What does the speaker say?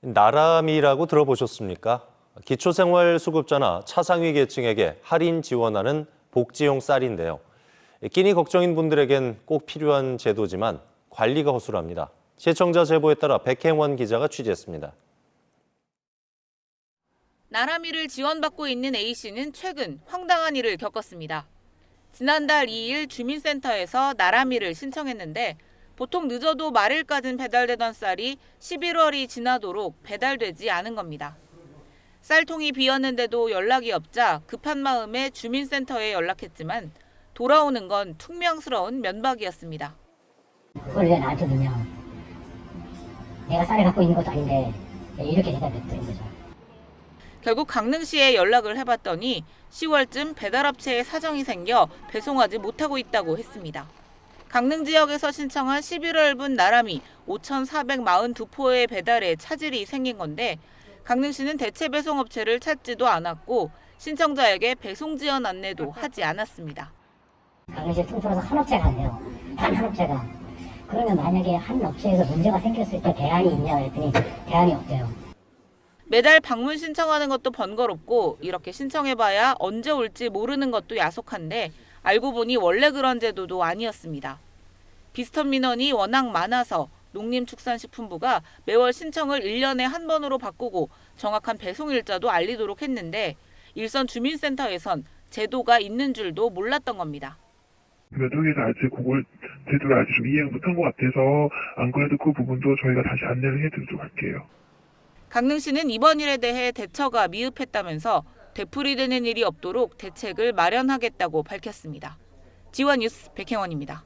나람이라고 들어보셨습니까? 기초생활수급자나 차상위 계층에게 할인 지원하는 복지용 쌀인데요. 끼니 걱정인 분들에겐 꼭 필요한 제도지만 관리가 허술합니다. 시청자 제보에 따라 백행원 기자가 취재했습니다. 나라미를 지원받고 있는 A씨는 최근 황당한 일을 겪었습니다. 지난달 2일 주민센터에서 나라미를 신청했는데 보통 늦어도 말일까진 배달되던 쌀이 11월이 지나도록 배달되지 않은 겁니다. 쌀통이 비었는데도 연락이 없자 급한 마음에 주민센터에 연락했지만 돌아오는 건 퉁명스러운 면박이었습니다. 그걸 왜 나한테 묻냐. 내가 쌀을 갖고 있는 것도 아닌데 왜 이렇게 대답했던 거죠. 결국 강릉시에 연락을 해봤더니 10월쯤 배달업체에 사정이 생겨 배송하지 못하고 있다고 했습니다. 강릉 지역에서 신청한 11월분 나람이 5,442포의 배달에 차질이 생긴 건데 강릉시는 대체 배송업체를 찾지도 않았고 신청자에게 배송 지원 안내도 하지 않았습니다. 강릉시에 통틀어서 한 업체가. 단한 업체가. 그러면 만약에 한 업체에서 문제가 생겼을 때 대안이 있냐 그랬더니 대안이 없대요. 매달 방문 신청하는 것도 번거롭고 이렇게 신청해봐야 언제 올지 모르는 것도 야속한데 알고 보니 원래 그런 제도도 아니었습니다. 비스턴 민원이 워낙 많아서 농림축산식품부가 매월 신청을 1년에 한 번으로 바꾸고 정확한 배송 일자도 알리도록 했는데 일선 주민센터에선 제도가 있는 줄도 몰랐던 겁니다. 면적에서 아직 그걸 제대로 아직 좀 이해 못한 것 같아서 안 그래도 그 부분도 저희가 다시 안내를 해드리도록 할게요. 강릉시는 이번 일에 대해 대처가 미흡했다면서 되풀이되는 일이 없도록 대책을 마련하겠다고 밝혔습니다. 지원 뉴스 백혜원입니다.